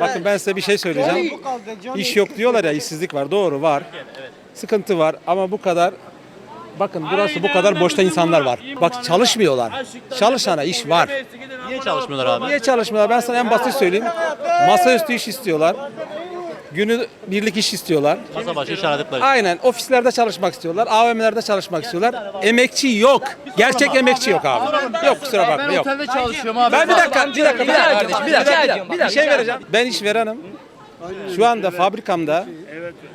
Bakın ben size bir şey söyleyeceğim. İş yok diyorlar ya işsizlik var. Doğru var. Sıkıntı var ama bu kadar Bakın burası bu kadar boşta insanlar var. Bak çalışmıyorlar. Çalışana iş var. Niye çalışmıyorlar abi? Niye çalışmıyorlar? Ben sana en basit söyleyeyim. Masaüstü iş istiyorlar. Günü birlik iş istiyorlar. Masa başı işaretler. Aynen ofislerde çalışmak istiyorlar. AVM'lerde çalışmak istiyorlar. Emekçi yok. Gerçek emekçi yok abi. Yok kusura bakma yok. Otelde çalışıyorum abi. Ben bir dakika, bir dakika, bir dakika kardeşim, bir dakika, bir dakika. Bir şey vereceğim. Ben işverenim. Şu anda fabrikamda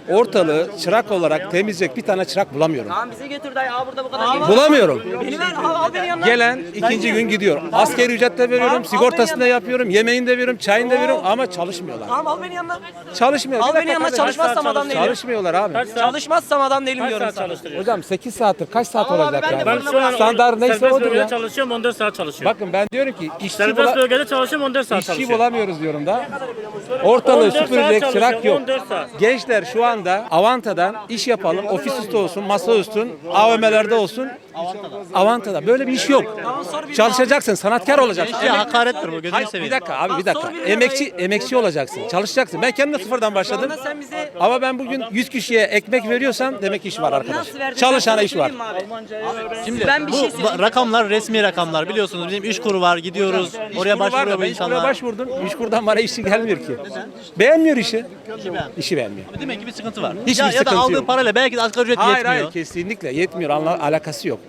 ortalığı çırak olarak temizleyecek bir tane çırak bulamıyorum. Tamam bize götür dayı. Aa burada bu kadar. Bulamıyorum. Beni ver. Al, al beni yanına. Gelen ikinci gün gidiyor. Askeri ücret de veriyorum, sigortasını da yapıyorum, yemeğini de veriyorum, çayını da veriyorum ama çalışmıyorlar. Tamam al beni yanına. Çalışmıyor. Al Bir beni dakika yanına kardeşim. çalışmazsam adam değilim. Çalışmıyorlar abi. Çalışmazsam adam değilim diyorum sana. Hocam 8 saattir kaç saat olacak ben de yani? Ben şu an Standart neyse serbest odur bölgede ya. çalışıyorum 14 saat çalışıyorum. Bakın ben diyorum ki işçi, Serbest bula- bölgede çalışıyorum 14 saat işçi çalışıyorum. bulamıyoruz diyorum da. Ortalığı 14 saat süpürecek çırak yok. 14 saat. Gençler şu anda Avanta'dan iş yapalım. Ofis üstü olsun, masa üstü, AVM'lerde olsun. Avanta'da. Böyle bir iş yok. Çalışacaksın, sanatkar olacaksın. Ya hakarettir bu gözünü Hayır, bir seveyim. dakika abi bir dakika. Emekçi emekçi olacaksın. Çalışacaksın. Ben kendim de sıfırdan başladım. Ama sen bize Ama ben bugün 100 kişiye ekmek veriyorsam demek iş var arkadaş. nasıl verdin? Çalışana Ben iş var. söyleyeyim abi? Şimdi Ben bir bu şey söyleyeyim. rakamlar resmi rakamlar biliyorsunuz. Bizim iş kuru var gidiyoruz. Oraya İşkur var da başvuruyor bu ben işkura insanlar. başvurdum. İşkurdan bana işçi gelmiyor ki. Beğenmiyor işi. İşi beğenmiyor. Demek ki bir sıkıntı var. Hiçbir ya, ya sıkıntı da aldığı yok. parayla belki de asgari ücret Hayır yetmiyor. hayır kesinlikle yetmiyor. Anla- alakası yok.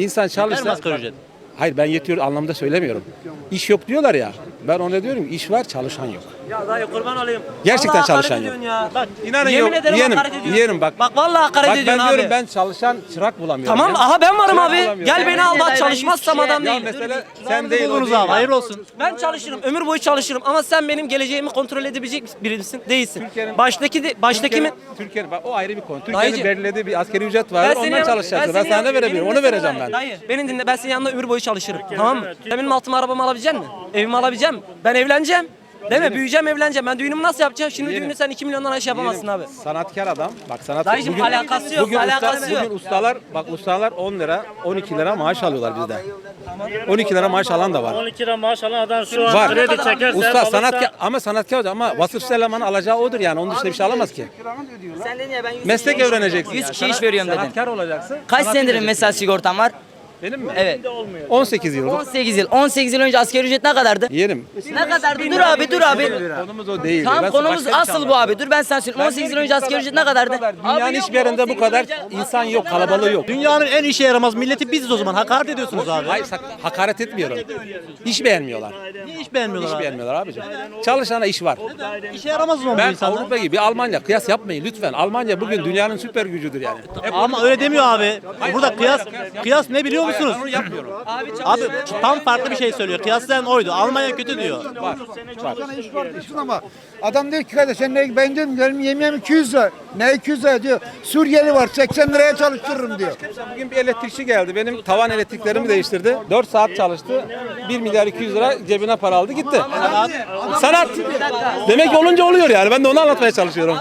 İnsan Yeter mi çalışsa asgari ücret? Hayır ben yetiyor anlamda söylemiyorum. İş yok diyorlar ya. Ben ona diyorum iş var çalışan yok. Ya dayı kurban olayım. Gerçekten Vallahi hakaret çalışan yok. ediyorsun Ya. Bak inanın Yemin yok. ederim Yeğenim, hakaret ediyorsun. yeğenim bak. Bak vallahi hakaret Bak ben ediyorsun diyorum abi. ben çalışan çırak bulamıyorum. Tamam ya. aha ben varım Çırak abi. bulamıyorum. Gel beni al bak çalışmazsam adam Ya değilim. mesela sen değil o Buldunuz değil. abi hayırlı olsun. Ben çalışırım. Ömür boyu çalışırım ama sen benim geleceğimi kontrol edebilecek biri misin? Değilsin. Türkiye'nin- Baştaki de baştaki mi? Türkiye'nin, Türkiye'nin bak o ayrı bir konu. Türkiye'nin Dayıcım. belirlediği bir askeri ücret var. Ondan senin- çalışacaksın. Ben, senin sana ne yanında- verebilirim? Onu vereceğim ben. Dayı beni dinle ben senin yanında ömür boyu çalışırım. Tamam mı? Sen benim altımı arabamı alabilecek misin? Evimi alabilecek misin? Ben evleneceğim. Değil mi? Büyüyeceğim, evleneceğim. Ben düğünümü nasıl yapacağım? Şimdi düğünü sen 2 milyondan aşağı yapamazsın abi. Sanatkar adam. Bak sanat Dayıcım, alakası yok, Bugün, alakası usta, yok. bugün ustalar bak ustalar 10 lira 12 lira maaş alıyorlar bizde. 12 lira maaş alan da var. 12 lira maaş alan adam şu an Var. kredi çekerse Usta alırsa- sanatkar ama sanatkar ama vasıfsız elemanı alacağı odur yani. Onun dışında bir şey alamaz ki. Sen dedin ya ben 100 Meslek öğreneceksin. 100 yani. kişi iş veriyorum dedin. Sanatkar olacaksın. Kaç senedir mesela sigortan var? Benim mi? Evet. 18 yıldır. 18 yıl. 18 yıl önce asgari ücret ne kadardı? Yeğenim. Ne kadardı? Dur abi dur abi. Konumuz o değil. Ben konumuz asıl bu abi. Dur ben sana söyleyeyim. 18 yıl önce asgari ücret ne kadardı? Dünyanın hiçbir yerinde bu kadar insan yok, kalabalığı yok. Dünyanın en işe yaramaz milleti biziz o zaman. Hakaret ediyorsunuz abi. Hayır hakaret etmiyorum. İş beğenmiyorlar. Niye iş beğenmiyorlar İş abi? beğenmiyorlar abicim. Çalışana iş var. İşe yaramaz o zaman bu Ben insanlar. Avrupa gibi Almanya kıyas yapmayın lütfen. Almanya bugün dünyanın süper gücüdür yani. Ama öyle demiyor abi. Burada kıyas kıyas ne biliyor musunuz? onu yapmıyorum. Abi tam farklı bir şey söylüyor. Kıyaslayan oydu. Almanya kötü diyor. diyorsun ama adam diyor ki kardeş sen ne ben diyorum benim yemeğim 200 lira. Ne 200 lira diyor. Suriyeli var 80 liraya çalıştırırım diyor. Bugün bir elektrikçi geldi. Benim tavan elektriklerimi değiştirdi. 4 saat çalıştı. 1 milyar 200 lira cebine para aldı gitti. Sanat. Demek olunca oluyor yani. Ben de onu anlatmaya çalışıyorum.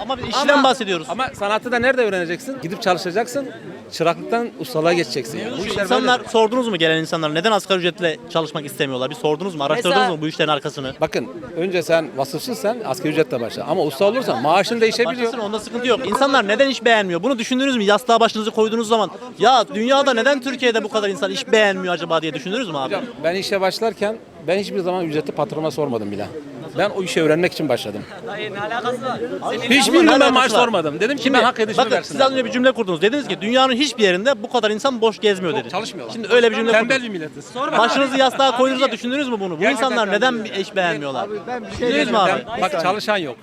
Ama biz işçiden bahsediyoruz. Ama sanatı da nerede öğreneceksin? Gidip çalışacaksın. Çıraklıktan ustalığa geçeceksin. Bu işler İnsanlar böyle. sordunuz mu gelen insanlar neden asgari ücretle çalışmak istemiyorlar? Bir sordunuz mu? Araştırdınız Mesela- mı bu işlerin arkasını? Bakın önce sen vasıfsızsan asgari ücretle başla. Ama usta olursan maaşın değişebiliyor. Başlasın onda sıkıntı yok. İnsanlar neden iş beğenmiyor? Bunu düşündünüz mü? Yastığa başınızı koyduğunuz zaman ya dünyada neden Türkiye'de bu kadar insan iş beğenmiyor acaba diye düşündünüz mü abi? Hocam ben işe başlarken ben hiçbir zaman ücreti patrona sormadım bile. Ben o işi öğrenmek için başladım. Dayı ne alakası var? Hiçbir ben alakası maaş var. sormadım. Dedim ki ben hak edişimi Bakın versinler. siz az önce bir cümle kurdunuz. Dediniz ki dünyanın hiçbir yerinde bu kadar insan boş gezmiyor dediniz. Çalışmıyorlar. Şimdi öyle bir cümle Tembel kurdunuz. bir milletiz. Başınızı yastığa koyduğunuzda düşündünüz mü bunu? Bu Gerçekten insanlar neden tembel. iş beğenmiyorlar? Ben bir şey Düşündünüz mü abi? Bak çalışan yok.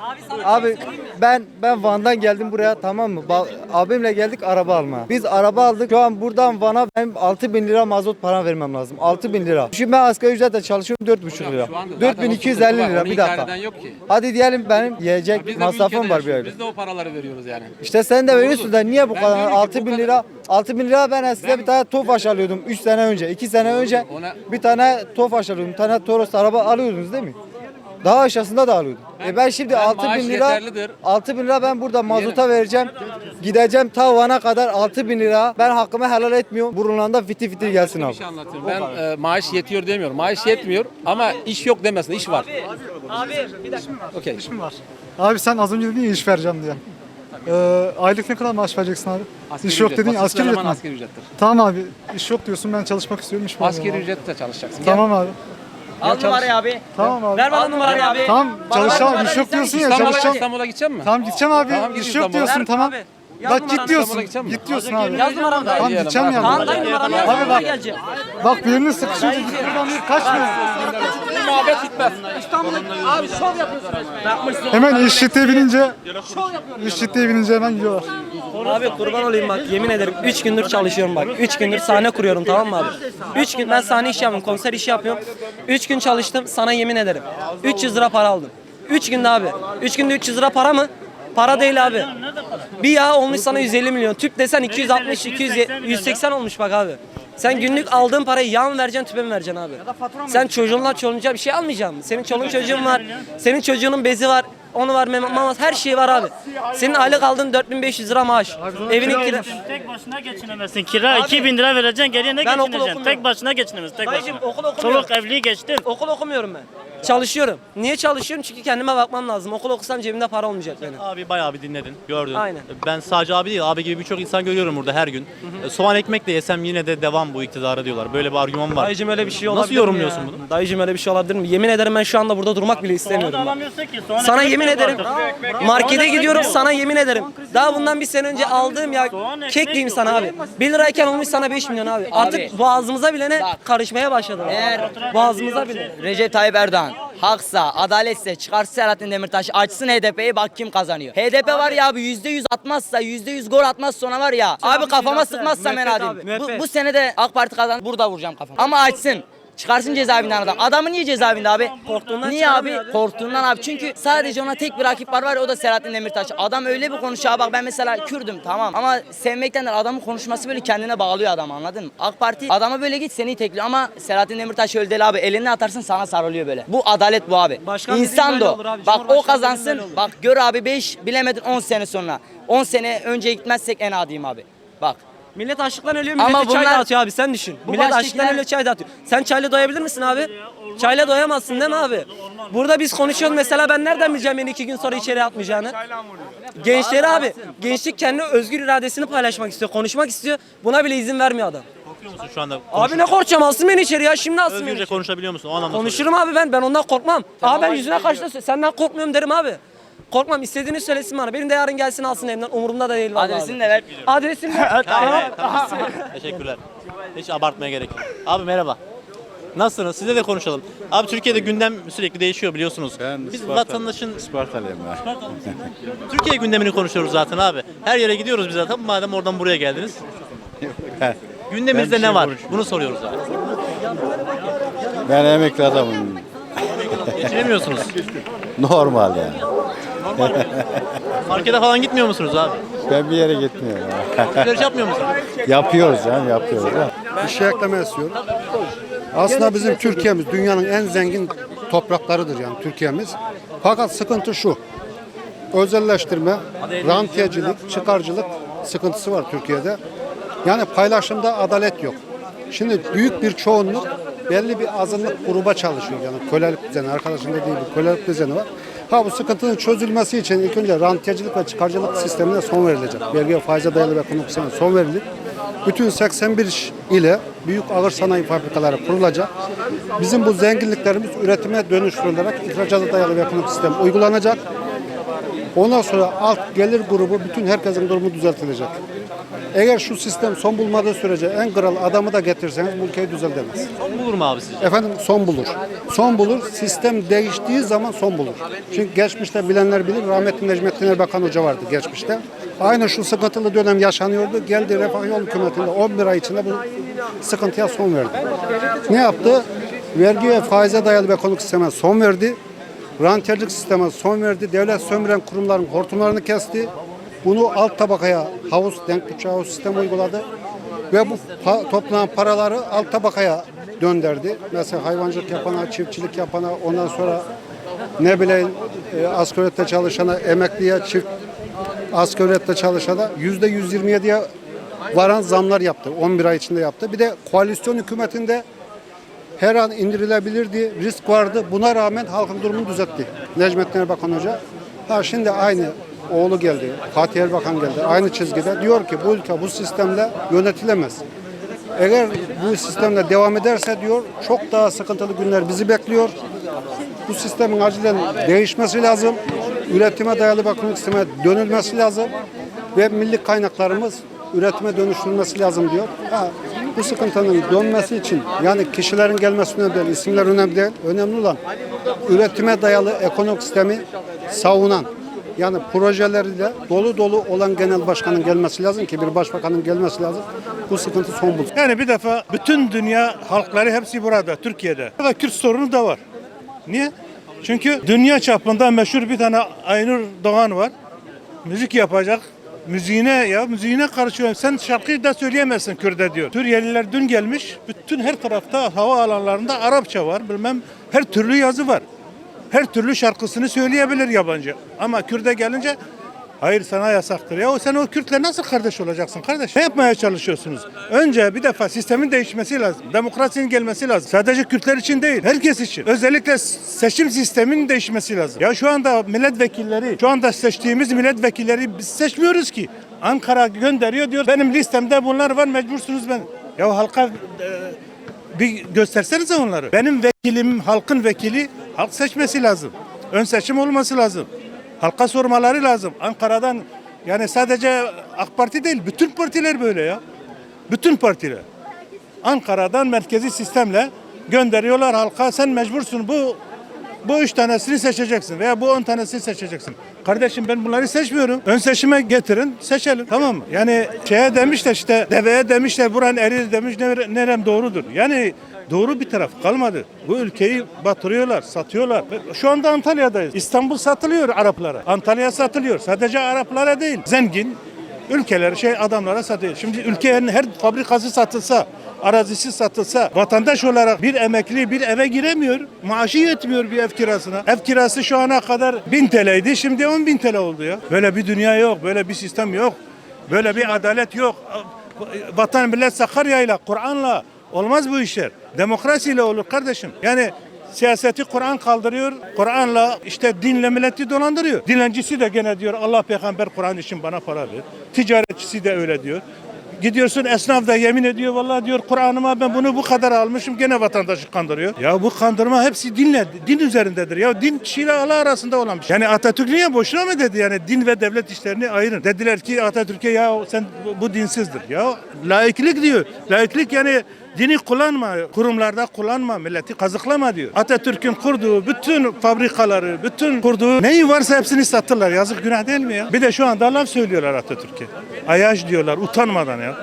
Abi ben ben Van'dan geldim buraya tamam mı? Ba- abimle geldik araba almaya. Biz araba aldık. Şu an buradan Van'a benim 6000 bin lira mazot para vermem lazım. 6000 bin lira. Şimdi ben asgari ücretle çalışıyorum 4,5 lira. Şu anda zaten 4250 o sıkıntı var. lira Onu bir dakika. yok ki. Hadi diyelim benim yiyecek Biz de bu masrafım ülkede var bir yaşıyoruz. aylık. Biz de o paraları veriyoruz yani. İşte sen de veriyorsun da niye bu Ben kadar? diyorum ki 6 bu bin kadar- lira 6 bin lira ben eskiden bir tane Tofaş alıyordum 3 sene önce 2 sene önce Ona- bir tane Tofaş alıyordum bir tane Toros araba alıyordunuz değil mi? Daha aşağısında da alıyordum. e ben şimdi ben 6 maaş bin lira yeterlidir. 6 bin lira ben burada mazota vereceğim. Gideceğim ta Van'a kadar 6 bin lira. Ben hakkımı helal etmiyorum. Burunlarında fitil fitil gelsin Bir abi. şey anlatıyorum. Ben e, maaş yetiyor demiyorum. Maaş yetmiyor ama iş yok demesin. iş var. Abi bir dakika. Okey. İşim var. Abi sen az önce dedin ya iş vereceğim diye. Ee, aylık ne kadar maaş vereceksin abi? iş yok dedin ya Basit asgari ücret mi? Asgari ücrettir. Tamam abi iş yok diyorsun ben çalışmak istiyorum iş bulamıyorum Asgari abi. ücretle çalışacaksın. Tamam abi. Al numarayı abi. Tamam abi. Ver bana numarayı abi. Tamam Bana çalışacağım bak, iş yok diyorsun ya İstanbul'a, çalışacağım. İstanbul'a gideceğim mi? Tamam gideceğim abi Tamam, git iş İstanbul'a. yok diyorsun Ver tamam. abi. Bak git diyorsun. Git diyorsun abi. Yaz numaranı. Tamam Diyelim, gideceğim hadi. Tamam dayı numaranı yaz. Abi Abi bak. geleceğim. Bak birini sıkışınca buradan bir kaçmıyor. Muhabbet bitmez. Hemen iş ciddiye binince iş ciddiye binince hemen gidiyorlar. Abi kurban olayım bak yemin ederim 3 gündür çalışıyorum bak. 3 gündür sahne kuruyorum tamam mı abi? 3 gün ben sahne işi yapıyorum, konser işi yapıyorum. 3 gün çalıştım sana yemin ederim. 300 lira para aldım. 3 günde abi. 3 günde 300 lira para mı? Para değil abi. Bir yağ olmuş sana 150 milyon. Tüp desen 260, 200, 180 olmuş bak abi. Sen günlük aldığın parayı yağ mı vereceksin, tüpe mi vereceksin abi? Sen çocuğunla çoluğunca bir şey almayacaksın. Senin çoluğun çocuğun var. Senin çocuğunun bezi var. Onu var, mem- maması, her şey var abi. Senin aylık aldığın 4500 lira maaş. Evinin kira... Tek başına geçinemezsin. Kira 2000 lira vereceksin geriye ne Ben okul geçineceksin? okumuyorum. Tek başına geçinemezsin. Tek Dayıcım, başına. okul okumuyorum. Çoluk evliliği geçtin. Okul okumuyorum ben. Çalışıyorum. Niye çalışıyorum? Çünkü kendime bakmam lazım. Okul okusam cebimde para olmayacak benim. Abi bayağı bir dinledin, gördün. Aynen. Ben sadece abi değil, abi gibi birçok insan görüyorum burada her gün. E, Soğan ekmek de yesem yine de devam bu iktidara diyorlar. Böyle bir argüman var. Dayıcım öyle bir şey Nasıl olabilir mi yorumluyorsun ya? bunu? Dayıcım öyle bir şey olabilir mi? Yemin ederim ben şu anda burada durmak bile istemiyorum. da bak. alamıyorsun ki. Soğan Sana ekmek yemin yok ederim artık. markete gidiyorum sana yemin ederim. Daha bundan bir sene önce aldığım ya Soğan ekmek kek diyeyim yok. sana abi. 1 lirayken olmuş sana 5 milyon abi. Artık boğazımıza bile ne karışmaya başladı. Eğer- boğazımıza bile. Recep Tayyip Erdoğan haksa, adaletse çıkarsa Selahattin Demirtaş açsın HDP'yi bak kim kazanıyor. HDP var ya abi %100 atmazsa %100 gol atmaz sonra var ya abi kafama sıkmazsa ben abi, Bu, bu sene de AK Parti kazan burada vuracağım kafama. Ama açsın. Çıkarsın cezaevinden adam. Adamı niye cezaevinde abi? Korktuğundan Niye abi? abi. Korktuğundan abi. Çünkü sadece ona tek bir rakip var var ya o da Selahattin Demirtaş. Adam öyle bir konuşuyor. Bak ben mesela Kürdüm tamam ama sevmekten de adamın konuşması böyle kendine bağlıyor adam anladın mı? AK Parti adama böyle git seni tekliyor ama Selahattin Demirtaş öyle değil abi. Elini atarsın sana sarılıyor böyle. Bu adalet bu abi. Başkan İnsan da o. Bak o kazansın. Bak gör abi 5 bilemedin 10 sene sonra. 10 sene önce gitmezsek en adiyim abi. Bak. Millet açlıktan ölüyor, Ama millet çay bunlar- dağıtıyor abi sen düşün. Bu millet baştakiler- açlıktan ölüyor, çay dağıtıyor. Sen çayla doyabilir misin abi? Çayla doyamazsın değil mi abi? Burada biz konuşuyoruz mesela ben nereden bileceğim beni iki gün sonra içeri atmayacağını? Gençleri abi, gençlik kendi özgür iradesini paylaşmak istiyor, konuşmak istiyor. Buna bile izin vermiyor adam. Korkuyor musun şu anda? Abi ne korkacağım alsın beni içeri ya şimdi alsın beni Özgürce içeri. konuşabiliyor musun? O anlamda soruyorum. Konuşurum abi ben ben ondan korkmam. Abi ben yüzüne karşı da sö- senden korkmuyorum derim abi. Korkmam istediğini söylesin bana. Benim de yarın gelsin alsın elimden umurumda da değil vallahi. Adresini de ver. Adresini de. Tamam. Teşekkürler. Hiç abartmaya gerek yok. Abi merhaba. Nasılsınız? Size de konuşalım. Abi Türkiye'de gündem sürekli değişiyor biliyorsunuz. Biz vatandaşın Ispartalıyım ben. Türkiye gündemini konuşuyoruz zaten abi. Her yere gidiyoruz biz zaten. Madem oradan buraya geldiniz. Gündemimizde Ben bir ne şey var? konuşmuyorum. Bunu soruyoruz abi. Ben emekli adamım. Geçinemiyorsunuz. Normal yani. Markete falan gitmiyor musunuz abi? Ben bir yere gitmiyorum. Alışveriş yapmıyor musunuz? yapıyoruz yani yapıyoruz. ya. Bir şey ekleme istiyorum. Aslında bizim Türkiye'miz dünyanın en zengin topraklarıdır yani Türkiye'miz. Fakat sıkıntı şu. Özelleştirme, rantiyecilik, çıkarcılık sıkıntısı var Türkiye'de. Yani paylaşımda adalet yok. Şimdi büyük bir çoğunluk belli bir azınlık gruba çalışıyor. Yani kölelik düzeni, arkadaşın dediği gibi kölelik düzeni var. Ha bu sıkıntının çözülmesi için ilk önce rantiyecilik ve çıkarcılık sistemine son verilecek. Vergi ve faize dayalı ekonomik sisteme son verilir. Bütün 81 ile büyük ağır sanayi fabrikaları kurulacak. Bizim bu zenginliklerimiz üretime dönüştürülerek ihracata dayalı bir ekonomik sistem uygulanacak. Ondan sonra alt gelir grubu bütün herkesin durumu düzeltilecek. Eğer şu sistem son bulmadığı sürece en kral adamı da getirseniz bu ülkeyi düzeltemez. Son bulur mu abi sizce? Efendim son bulur. Son bulur. Sistem değiştiği zaman son bulur. Çünkü geçmişte bilenler bilir. Rahmetli Necmettin Erbakan Hoca vardı geçmişte. Aynı şu sıkıntılı dönem yaşanıyordu. Geldi Refah Yol Hükümeti'nde 11 ay içinde bu sıkıntıya son verdi. Ne yaptı? Vergi ve faize dayalı bir ekonomik sisteme son verdi. Rantiyerlik sisteme son verdi. Devlet sömüren kurumların hortumlarını kesti. Bunu alt tabakaya havuz, denk bütçe havuz sistemi uyguladı. Ve bu pa- toplanan paraları alt tabakaya döndürdü. Mesela hayvancılık yapana, çiftçilik yapana, ondan sonra ne bileyim e, asgari çalışana, emekliye, çift asgari çalışana yüzde 127'ye varan zamlar yaptı. 11 ay içinde yaptı. Bir de koalisyon hükümetinde her an indirilebilir diye risk vardı. Buna rağmen halkın durumunu düzeltti. Necmettin Erbakan Hoca. Ha şimdi aynı oğlu geldi. Fatih Erbakan geldi. Aynı çizgide. Diyor ki bu ülke bu sistemle yönetilemez. Eğer bu sistemle devam ederse diyor çok daha sıkıntılı günler bizi bekliyor. Bu sistemin acilen değişmesi lazım. Üretime dayalı bakım sisteme dönülmesi lazım. Ve milli kaynaklarımız üretime dönüştürülmesi lazım diyor. Ha, bu sıkıntının dönmesi için yani kişilerin gelmesi önemli değil, isimler önemli değil. Önemli olan üretime dayalı ekonomik sistemi savunan yani projeleriyle dolu dolu olan genel başkanın gelmesi lazım ki bir başbakanın gelmesi lazım. Bu sıkıntı son bulsun. Yani bir defa bütün dünya halkları hepsi burada, Türkiye'de. Burada Kürt sorunu da var. Niye? Çünkü dünya çapında meşhur bir tane Aynur Doğan var. Müzik yapacak. Müziğine ya müziğine karışıyor. Sen şarkıyı da söyleyemezsin Kürt'e diyor. Suriyeliler dün gelmiş. Bütün her tarafta hava alanlarında Arapça var. Bilmem her türlü yazı var. Her türlü şarkısını söyleyebilir yabancı. Ama Kürt'e gelince Hayır sana yasaktır. Ya sen o Kürtle nasıl kardeş olacaksın kardeş? Ne yapmaya çalışıyorsunuz? Önce bir defa sistemin değişmesi lazım. Demokrasinin gelmesi lazım. Sadece Kürtler için değil, herkes için. Özellikle seçim sisteminin değişmesi lazım. Ya şu anda milletvekilleri, şu anda seçtiğimiz milletvekilleri biz seçmiyoruz ki. Ankara gönderiyor diyor. Benim listemde bunlar var mecbursunuz ben. Ya halka e, bir göstersenize onları. Benim vekilim, halkın vekili, halk seçmesi lazım. Ön seçim olması lazım. Halka sormaları lazım. Ankara'dan yani sadece AK Parti değil, bütün partiler böyle ya. Bütün partiler. Ankara'dan merkezi sistemle gönderiyorlar halka. Sen mecbursun bu bu üç tanesini seçeceksin veya bu on tanesini seçeceksin. Kardeşim ben bunları seçmiyorum. Ön seçime getirin, seçelim. Tamam mı? Yani şeye demişler işte deveye demişler buranın eri demiş nere- nerem doğrudur. Yani doğru bir taraf kalmadı. Bu ülkeyi batırıyorlar, satıyorlar. Şu anda Antalya'dayız. İstanbul satılıyor Araplara. Antalya satılıyor. Sadece Araplara değil. Zengin ülkeler şey adamlara satıyor. Şimdi ülkenin her fabrikası satılsa, arazisi satılsa vatandaş olarak bir emekli bir eve giremiyor. Maaşı yetmiyor bir ev kirasına. Ev kirası şu ana kadar 1000 TL'ydi. Şimdi 10 bin TL oldu ya. Böyle bir dünya yok. Böyle bir sistem yok. Böyle bir adalet yok. Vatan millet Sakarya'yla, Kur'an'la olmaz bu işler. Demokrasiyle olur kardeşim. Yani Siyaseti Kur'an kaldırıyor. Kur'an'la işte dinle milleti dolandırıyor. Dilencisi de gene diyor Allah peygamber Kur'an için bana para ver. Ticaretçisi de öyle diyor. Gidiyorsun esnaf da yemin ediyor vallahi diyor Kur'an'ıma ben bunu bu kadar almışım gene vatandaşı kandırıyor. Ya bu kandırma hepsi dinle din üzerindedir. Ya din kişiyle Allah arasında olan bir şey. Yani Atatürk niye boşuna mı dedi yani din ve devlet işlerini ayırın. Dediler ki Atatürk'e ya sen bu, dinsizdir. Ya laiklik diyor. Laiklik yani Dini kullanma, kurumlarda kullanma, milleti kazıklama diyor. Atatürk'ün kurduğu bütün fabrikaları, bütün kurduğu neyi varsa hepsini sattılar. Yazık günah değil mi ya? Bir de şu anda laf söylüyorlar Atatürk'e. Ayaj diyorlar utanmadan ya.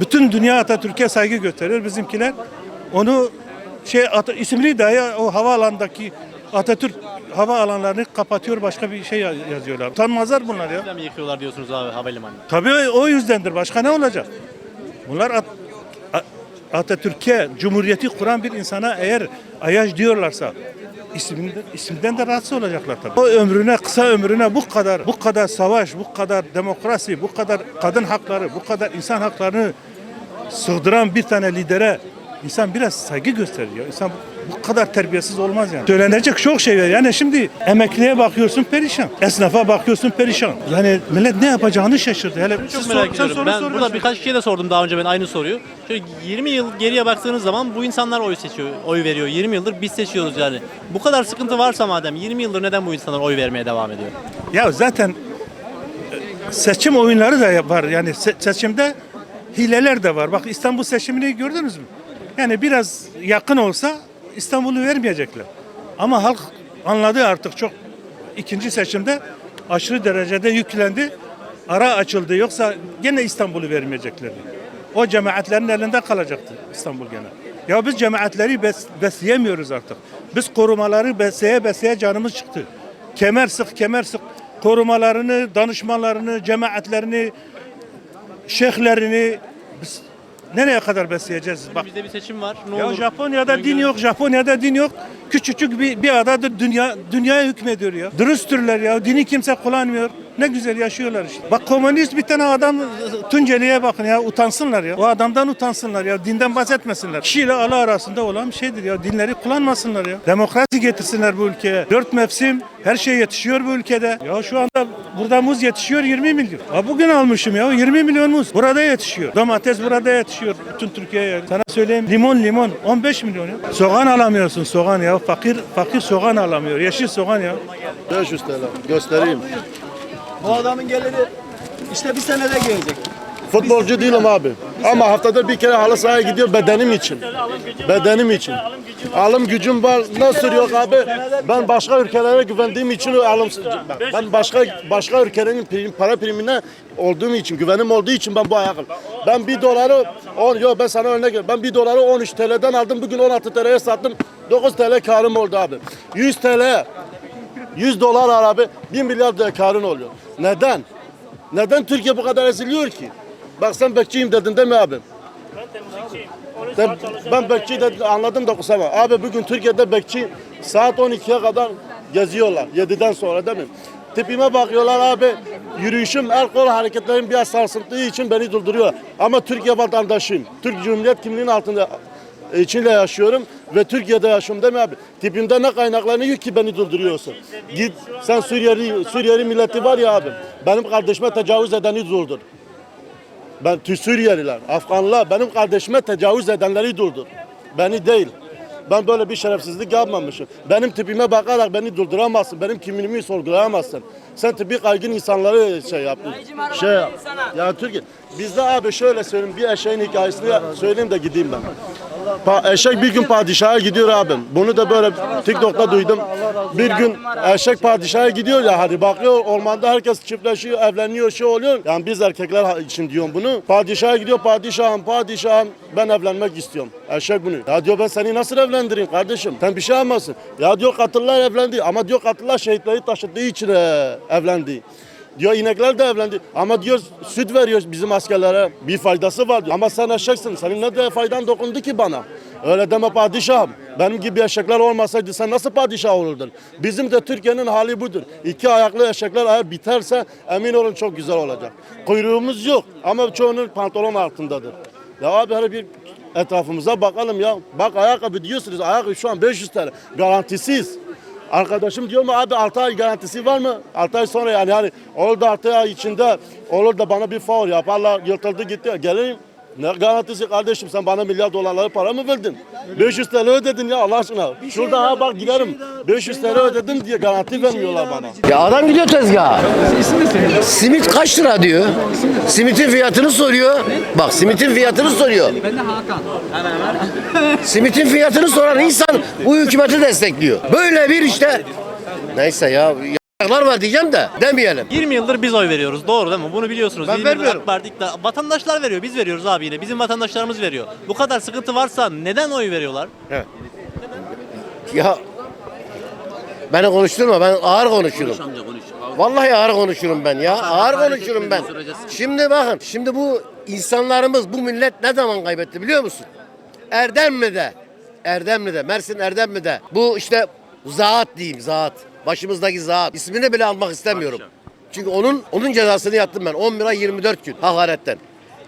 Bütün dünya Atatürk'e saygı gösteriyor bizimkiler. Onu şey Ata- isimli dahi o havaalanındaki Atatürk hava alanlarını kapatıyor başka bir şey yazıyorlar. Utanmazlar bunlar ya. Mi yıkıyorlar diyorsunuz abi havalimanını? Tabii o yüzdendir. Başka ne olacak? Bunlar At- Atatürk'e, Cumhuriyeti kuran bir insana eğer ayaj diyorlarsa isminden, isminden de rahatsız olacaklar tabii. O ömrüne, kısa ömrüne bu kadar, bu kadar savaş, bu kadar demokrasi, bu kadar kadın hakları, bu kadar insan haklarını sığdıran bir tane lidere insan biraz saygı gösteriyor. İnsan bu kadar terbiyesiz olmaz yani. Söylenecek çok şey var. Yani şimdi emekliye bakıyorsun perişan. Esnafa bakıyorsun perişan. Yani millet ne yapacağını şaşırdı. Hele Çok siz merak sor- ediyorum. soru Ben burada birkaç kişiye de sordum daha önce ben aynı soruyu. Şöyle 20 yıl geriye baktığınız zaman bu insanlar oy seçiyor, oy veriyor. 20 yıldır biz seçiyoruz yani. Bu kadar sıkıntı varsa madem 20 yıldır neden bu insanlar oy vermeye devam ediyor? Ya zaten e, seçim oyunları da var. Yani se- seçimde hileler de var. Bak İstanbul seçimini gördünüz mü? Yani biraz yakın olsa İstanbul'u vermeyecekler. Ama halk anladı artık çok ikinci seçimde aşırı derecede yüklendi. Ara açıldı. Yoksa gene İstanbul'u vermeyeceklerdi. O cemaatlerin elinde kalacaktı İstanbul gene. Ya biz cemaatleri bes- besleyemiyoruz artık. Biz korumaları besleye besleye canımız çıktı. Kemer sık kemer sık korumalarını, danışmalarını, cemaatlerini, şeyhlerini biz nereye kadar besleyeceğiz? Bak Bizde bir seçim var. Ne ya olur? Japonya'da din yok, Japonya'da din yok. Küçücük bir, bir adadır dünya dünyaya hükmediyor ya. Dürüsttürler ya. Dini kimse kullanmıyor. Ne güzel yaşıyorlar işte. Bak komünist bir tane adam Tunceli'ye bakın ya utansınlar ya. O adamdan utansınlar ya. Dinden bahsetmesinler. Kişi ile Allah arasında olan bir şeydir ya. Dinleri kullanmasınlar ya. Demokrasi getirsinler bu ülkeye. Dört mevsim her şey yetişiyor bu ülkede. Ya şu anda burada muz yetişiyor 20 milyon. Ha bugün almışım ya 20 milyon muz. Burada yetişiyor. Domates burada yetişiyor. Bütün Türkiye'ye. Sana söyleyeyim limon limon 15 milyon ya. Soğan alamıyorsun soğan ya. Fakir fakir soğan alamıyor. Yeşil soğan ya. 500 TL göstereyim. Bu adamın geliri işte bir senede gelecek. Futbolcu değilim abi. Ama haftada bir kere halı sahaya gidiyor bedenim için. Bedenim için. Alım gücüm var. Nasıl yok abi? Ben başka ülkelere güvendiğim için o alım ben başka başka ülkelerin prim, para primine olduğum için güvenim olduğu için ben bu ayakkabı. Ben bir doları 10 yok ben sana örnek veriyorum. Ben bir doları 13 TL'den aldım. Bugün 16 TL'ye sattım. 9 TL karım oldu abi. 100 TL 100 dolar abi 1 milyar da karın oluyor. Neden? Neden Türkiye bu kadar eziliyor ki? Bak sen bekçiyim dedin değil mi abi? Ben, ben bekçi dedim anladım da kusama. Abi bugün Türkiye'de bekçi saat 12'ye kadar geziyorlar. 7'den sonra değil mi? Tipime bakıyorlar abi. Yürüyüşüm, el kol hareketlerim biraz sarsıntığı için beni durduruyor. Ama Türkiye vatandaşıyım. Türk Cumhuriyet kimliğinin altında içinde yaşıyorum ve Türkiye'de yaşıyorum değil mi abi? Tipimde ne kaynaklanıyor ki beni durduruyorsun? Git sen Suriyeli, Suriyeli milleti var ya abi. Benim kardeşime tecavüz edeni durdur. Ben Suriyeliler, Afganlar benim kardeşime tecavüz edenleri durdur. Beni değil. Ben böyle bir şerefsizlik yapmamışım. Benim tipime bakarak beni durduramazsın. Benim kimliğimi sorgulayamazsın. Sen tipi kaygın insanları şey yaptın. Şey yap. Ya Türkiye. Bizde abi şöyle söyleyeyim. Bir eşeğin hikayesini söyleyeyim de gideyim ben. Pa- eşek bir gün padişaha gidiyor abim. Bunu da böyle TikTok'ta duydum. Bir gün eşek padişaha gidiyor ya hadi bakıyor ormanda herkes çiftleşiyor, evleniyor, şey oluyor. Yani biz erkekler için diyorum bunu. Padişaha gidiyor padişahım, padişahım ben evlenmek istiyorum. Eşek bunu. Ya diyor ben seni nasıl evlendireyim kardeşim? Sen bir şey yapmasın. Ya diyor katırlar evlendi ama diyor katırlar şehitleri taşıdığı için evlendi. Diyor inekler de evlendi. Ama diyor süt veriyor bizim askerlere. Bir faydası var diyor. Ama sen eşeksin. Senin ne de faydan dokundu ki bana? Öyle deme padişahım. Benim gibi eşekler olmasaydı sen nasıl padişah olurdun? Bizim de Türkiye'nin hali budur. İki ayaklı eşekler eğer biterse emin olun çok güzel olacak. Kuyruğumuz yok ama çoğunun pantolon altındadır. Ya abi her bir etrafımıza bakalım ya. Bak ayakkabı diyorsunuz. Ayakkabı şu an 500 TL. Garantisiz. Arkadaşım diyor mu abi 6 ay garantisi var mı? 6 ay sonra yani yani olur da 6 ay içinde olur da bana bir faul yaparlar yırtıldı gitti geleyim. Ne garantisi kardeşim sen bana milyar dolarları para mı verdin? 500 TL ödedin ya Allah aşkına. Şurada ha bak giderim. 500 TL ödedim diye garanti vermiyorlar bana. Ya adam gidiyor tezgaha. Simit kaç lira diyor. Simitin fiyatını soruyor. Bak simitin fiyatını soruyor. Ben de Hakan. Simitin fiyatını soran insan bu hükümeti destekliyor. Böyle bir işte. Neyse ya. Yar var diyeceğim de demeyelim. 20 yıldır biz oy veriyoruz. Doğru değil mi? Bunu biliyorsunuz. Ben 20 yıldır vermiyorum. AK Parti iktidar- Vatandaşlar veriyor. Biz veriyoruz abi yine. Bizim vatandaşlarımız veriyor. Bu kadar sıkıntı varsa neden oy veriyorlar? Ya beni konuşturma ben ağır konuşurum. Vallahi ağır konuşurum ben ya. Ağır konuşurum ben. Şimdi bakın şimdi bu insanlarımız bu millet ne zaman kaybetti biliyor musun? Erdemli'de. Erdemli'de. Mersin Erdemli'de. Bu işte zat diyeyim zat. Başımızdaki zat. İsmini bile almak istemiyorum. Çünkü onun onun cezasını yattım ben. 10 lira 24 gün hakaretten.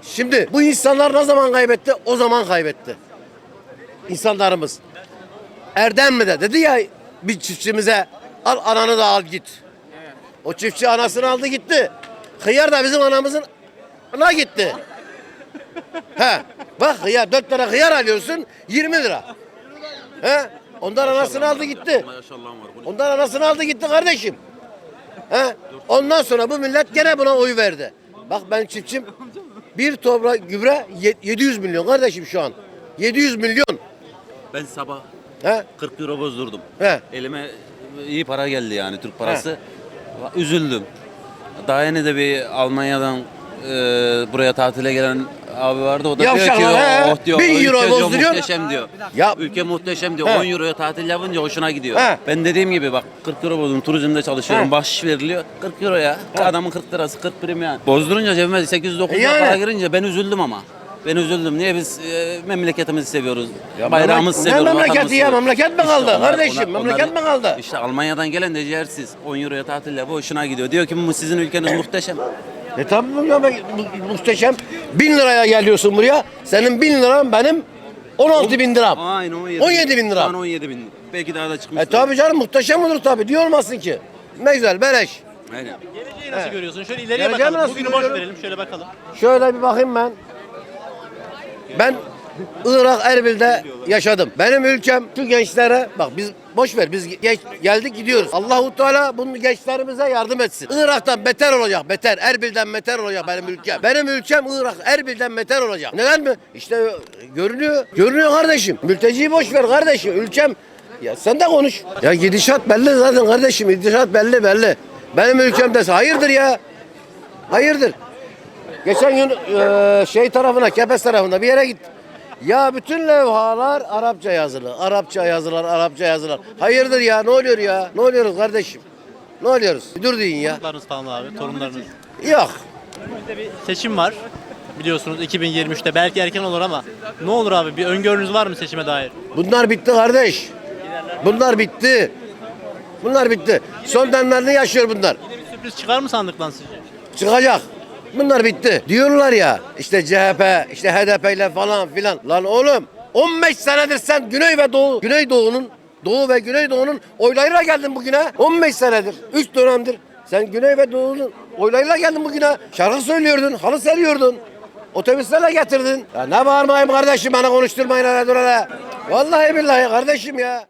Şimdi bu insanlar ne zaman kaybetti? O zaman kaybetti. İnsanlarımız. Erdemli'de dedi ya bir çiftçimize al ananı da al git. O çiftçi anasını aldı gitti. Hıyar da bizim anamızın ana gitti. He. Bak hıyar 4 lira hıyar alıyorsun 20 lira. He. Ondan anasını aldı gitti. Ondan anasını aldı gitti kardeşim. He. Ondan sonra bu millet gene buna oy verdi. Bak ben çiftçim bir toprak gübre ye- 700 milyon kardeşim şu an. 700 milyon. Ben sabah He. 40 euro bozdurdum. He. Elime iyi para geldi yani Türk parası. Üzüldüm. Daha yeni de bir Almanya'dan e, buraya tatile gelen abi vardı. O da diyor ki Yavşaklar, he. oh diyor. Bin euro ülke diyor, bozduruyor. muhteşem diyor. Ya Ülke muhteşem diyor. He. 10 euroya tatil yapınca hoşuna gidiyor. He. Ben dediğim gibi bak 40 euro bozdum. Turizmde çalışıyorum. He. Bahşiş veriliyor. 40 euro ya. Adamın 40 lirası 40 prim yani. Bozdurunca cebime 800-900 E yani. para girince ben üzüldüm ama. Ben üzüldüm. Niye biz e, memleketimizi seviyoruz? Bayrağımızı Ne seviyoruz. memleketi vatanımızı ya? seviyoruz. Memleket mi kaldı kardeşim? Memleket mi kaldı? İşte Almanya'dan gelen de ciğersiz. 10 euroya tatille boşuna gidiyor. Diyor ki bu sizin ülkeniz muhteşem. E tabi bu ya be- bu- muhteşem. Bin liraya geliyorsun buraya. Senin bin liran benim 16 bin liram. Aynen 17, 17 bin lira. Şu an 17 bin. Belki daha da çıkmış. E tabi canım muhteşem olur tabi. Diyor olmasın ki. Ne güzel beleş. Aynen. Geleceği nasıl görüyorsun? Şöyle ileriye Geleceği bakalım. nasıl Bugünü boş görüyorum? verelim şöyle bakalım. Şöyle bir bakayım ben. Ben Irak Erbil'de yaşadım. Benim ülkem şu gençlere bak biz boş ver biz geç, geldik gidiyoruz. Allahu Teala bunu gençlerimize yardım etsin. Irak'tan beter olacak beter. Erbil'den beter olacak benim ülkem. Benim ülkem Irak Erbil'den beter olacak. Neden mi? İşte görünüyor. Görünüyor kardeşim. Mülteciyi boş ver kardeşim. Ülkem ya sen de konuş. Ya gidişat belli zaten kardeşim. Gidişat belli belli. Benim ülkemde hayırdır ya. Hayırdır. Geçen gün eee, şey tarafına, Kepes tarafında bir yere gittim. Ya bütün levhalar Arapça yazılı. Arapça yazılar, Arapça yazılar. Hayırdır ya? Ne oluyor ya? Ne oluyoruz kardeşim? Ne oluyoruz? Bir dur deyin ya. Çocuklarınız falan abi, torunlarınız. Yok. Önümüzde bir seçim var. Biliyorsunuz 2023'te belki erken olur ama ne olur abi bir öngörünüz var mı seçime dair? Bunlar bitti kardeş. Bunlar bitti. Bunlar bitti. Son dönemlerini yaşıyor bunlar. Yine bir sürpriz çıkar mı sandıktan sizce? Çıkacak. Bunlar bitti. Diyorlar ya işte CHP, işte HDP ile falan filan. Lan oğlum 15 senedir sen Güney ve Doğu, Güneydoğu'nun Doğu ve Güneydoğu'nun oylarıyla geldin bugüne. 15 senedir, 3 dönemdir. Sen Güney ve Doğu'nun oylarıyla geldin bugüne. Şarkı söylüyordun, halı seriyordun. Otobüslerle getirdin. Ya ne bağırmayayım kardeşim bana konuşturmayın hele dur hele. Vallahi billahi kardeşim ya.